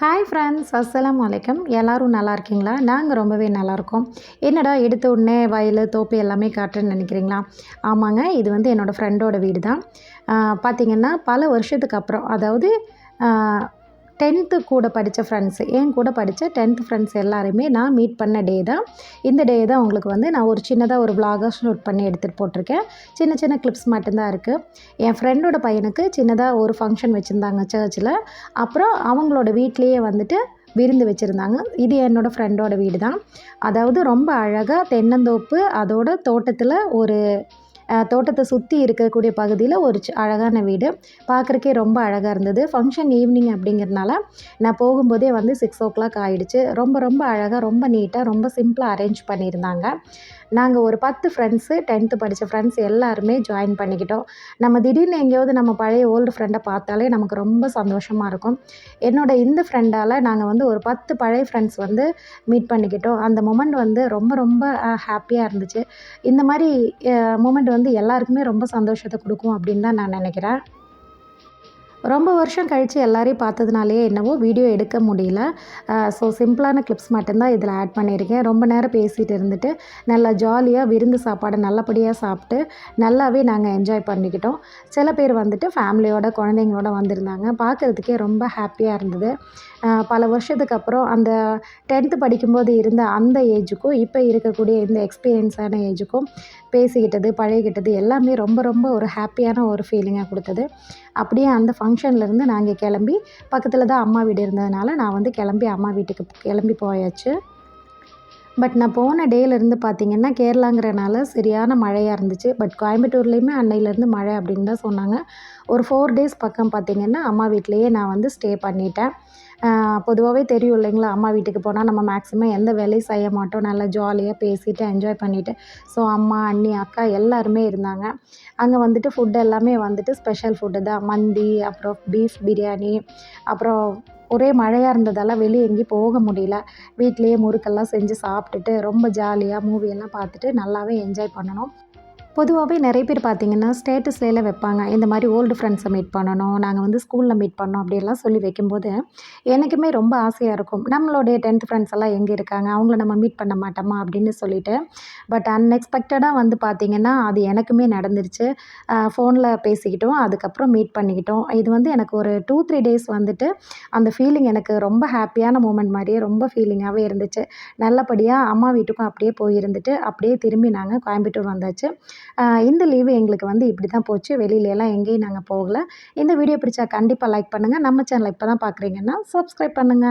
Hi friends அஸ்ஸலாம் வலைக்கம் எல்லோரும் நல்லா இருக்கீங்களா? நாங்கள் ரொம்பவே நல்லாயிருக்கோம் என்னடா எடுத்த உடனே வயல் தோப்பு எல்லாமே காட்டுறேன்னு நினைக்கிறீங்களா? ஆமாங்க இது வந்து என்னோடய ஃப்ரெண்டோட வீடு தான் பார்த்திங்கன்னா பல வருஷத்துக்கு அப்புறம் அதாவது டென்த்து கூட படித்த ஃப்ரெண்ட்ஸு என் கூட படித்த டென்த்து ஃப்ரெண்ட்ஸ் எல்லாருமே நான் மீட் பண்ண டே தான். இந்த டே தான் உங்களுக்கு வந்து நான் ஒரு சின்னதாக ஒரு விலாகாக ஷூட் பண்ணி எடுத்துகிட்டு போட்டிருக்கேன். சின்ன சின்ன கிளிப்ஸ் மட்டும்தான் இருக்குது என் ஃப்ரெண்டோட பையனுக்கு சின்னதாக ஒரு ஃபங்க்ஷன் வச்சுருந்தாங்க சர்ச்சில் அப்புறம் அவங்களோட வீட்லேயே வந்துட்டு விருந்து வச்சுருந்தாங்க. இது என்னோடய ஃப்ரெண்டோட வீடு தான் அதாவது ரொம்ப அழகாக தென்னந்தோப்பு அதோட தோட்டத்தில் ஒரு தோட்டத்தை சுற்றி இருக்கக்கூடிய பகுதியில் ஒரு அழகான வீடு. பார்க்குறக்கே ரொம்ப அழகாக இருந்தது. ஃபங்க்ஷன் ஈவினிங் அப்படிங்கிறதுனால நான் போகும்போதே வந்து சிக்ஸ் ஓ கிளாக் ஆகிடுச்சு ரொம்ப ரொம்ப அழகாக ரொம்ப நீட்டாக ரொம்ப சிம்பிளாக அரேஞ்ச் பண்ணியிருந்தாங்க. நாங்கள் ஒரு பத்து ஃப்ரெண்ட்ஸு டென்த்து படித்த ஃப்ரெண்ட்ஸ் எல்லாருமே ஜாயின் பண்ணிக்கிட்டோம். நம்ம திடீர்னு எங்கேயாவது நம்ம பழைய ஓல்டு ஃப்ரெண்டை பார்த்தாலே நமக்கு ரொம்ப சந்தோஷமாக இருக்கும். என்னோட இந்த ஃப்ரெண்டால் நாங்கள் வந்து ஒரு பத்து பழைய ஃப்ரெண்ட்ஸ் வந்து மீட் பண்ணிக்கிட்டோம். அந்த மொமெண்ட் வந்து ரொம்ப ரொம்ப ஹாப்பியாக இருந்துச்சு. இந்த மாதிரி மூமெண்ட் வந்து எல்லாருக்குமே ரொம்ப சந்தோஷத்தை கொடுக்கும் அப்படின்னு தான் நான் நினைக்கிறேன். ரொம்ப வருஷம் கழித்து எல்லாரையும் பார்த்ததுனாலே என்னவோ வீடியோ எடுக்க முடியல. ஸோ சிம்பிளான கிளிப்ஸ் மட்டும்தான் இதில் ஆட் பண்ணியிருக்கேன். ரொம்ப நேரம் பேசிகிட்டு இருந்துட்டு நல்லா ஜாலியாக விருந்து சாப்பாடு நல்லபடியாக சாப்பிட்டு நல்லாவே நாங்கள் என்ஜாய் பண்ணிக்கிட்டோம். சில பேர் வந்துட்டு ஃபேமிலியோட குழந்தைங்களோட வந்திருந்தாங்க. பார்க்குறதுக்கே ரொம்ப ஹாப்பியாக இருந்தது. பல வருஷத்துக்கு அப்புறம் அந்த டென்த்து படிக்கும்போது இருந்த அந்த ஏஜுக்கும் இப்போ இருக்கக்கூடிய இந்த எக்ஸ்பீரியன்ஸான ஏஜுக்கும் பேசிக்கிட்டது பழகிக்கிட்டது எல்லாமே ரொம்ப ரொம்ப ஒரு ஹாப்பியான ஒரு ஃபீலிங்காக கொடுத்தது. அப்படியே அந்த ஃபங்க்ஷன்லேருந்து நாங்கள் கிளம்பி பக்கத்தில் தான் அம்மா வீடு இருந்ததுனால நான் வந்து கிளம்பி அம்மா வீட்டுக்கு கிளம்பி போயாச்சு. பட் நான் போன டேலேருந்து பார்த்திங்கன்னா கேரளாங்கிறனால சரியான மழையாக இருந்துச்சு. பட் கோயம்புத்தூர்லேயுமே அன்னையிலேருந்து மழை அப்படின்னு தான் சொன்னாங்க. ஒரு ஃபோர் டேஸ் பக்கம் பார்த்திங்கன்னா அம்மா வீட்லேயே நான் வந்து ஸ்டே பண்ணிட்டேன். பொதுவாகவே தெரியும் இல்லைங்களா? அம்மா வீட்டுக்கு போனால் நம்ம மேக்ஸிமம் எந்த வேலையும் செய்ய மாட்டோம். நல்லா ஜாலியாக பேசிட்டு என்ஜாய் பண்ணிவிட்டு ஸோ அம்மா அண்ணி அக்கா எல்லாருமே இருந்தாங்க. அங்கே வந்துட்டு ஃபுட் எல்லாமே வந்துட்டு ஸ்பெஷல் ஃபுட்டு தான். மந்தி அப்புறம் பீஃப் பிரியாணி அப்புறம் ஒரே மழையாக இருந்ததால் வெளியே எங்கேயும் போக முடியல. வீட்லேயே முறுக்கெல்லாம் செஞ்சு சாப்பிட்டுட்டு ரொம்ப ஜாலியாக மூவியெல்லாம் பார்த்துட்டு நல்லாவே என்ஜாய் பண்ணணும். பொதுவாகவே நிறைய பேர் பார்த்திங்கன்னா ஸ்டேட்டஸ்லாம் வைப்பாங்க. இந்த மாதிரி ஓல்டு ஃப்ரெண்ட்ஸை மீட் பண்ணணும் நாங்கள் வந்து ஸ்கூலில் மீட் பண்ணோம் அப்படியெல்லாம் சொல்லி வைக்கும்போது எனக்குமே ரொம்ப ஆசையாக இருக்கும். நம்மளுடைய டென்த் ஃப்ரெண்ட்ஸ் எல்லாம் எங்கே இருக்காங்க? அவங்கள நம்ம மீட் பண்ண மாட்டோமா? அப்படின்னு சொல்லிட்டு. பட் அன்எக்ஸ்பெக்டடாக வந்து பார்த்திங்கன்னா அது எனக்குமே நடந்துருச்சு. ஃபோனில் பேசிக்கிட்டோம். அதுக்கப்புறம் மீட் பண்ணிக்கிட்டோம். இது வந்து எனக்கு ஒரு டூ த்ரீ டேஸ் வந்துட்டு அந்த ஃபீலிங் எனக்கு ரொம்ப ஹாப்பியான மூமெண்ட் மாதிரியே ரொம்ப ஃபீலிங்காகவே இருந்துச்சு. நல்லபடியாக அம்மா வீட்டுக்கும் அப்படியே போயிருந்துட்டு அப்படியே திரும்பி நாங்கள் கோயம்புத்தூர் வந்தாச்சு. இந்த லீவு எங்களுக்கு வந்து இப்படி தான் போச்சு. வெளியிலலாம் எங்கேயும் நாங்கள் போகலை. இந்த வீடியோ பிடிச்சா கண்டிப்பாக லைக் பண்ணுங்கள் நம்ம சேனலை இப்போ தான் பார்க்குறீங்கன்னா சப்ஸ்கிரைப் பண்ணுங்கள்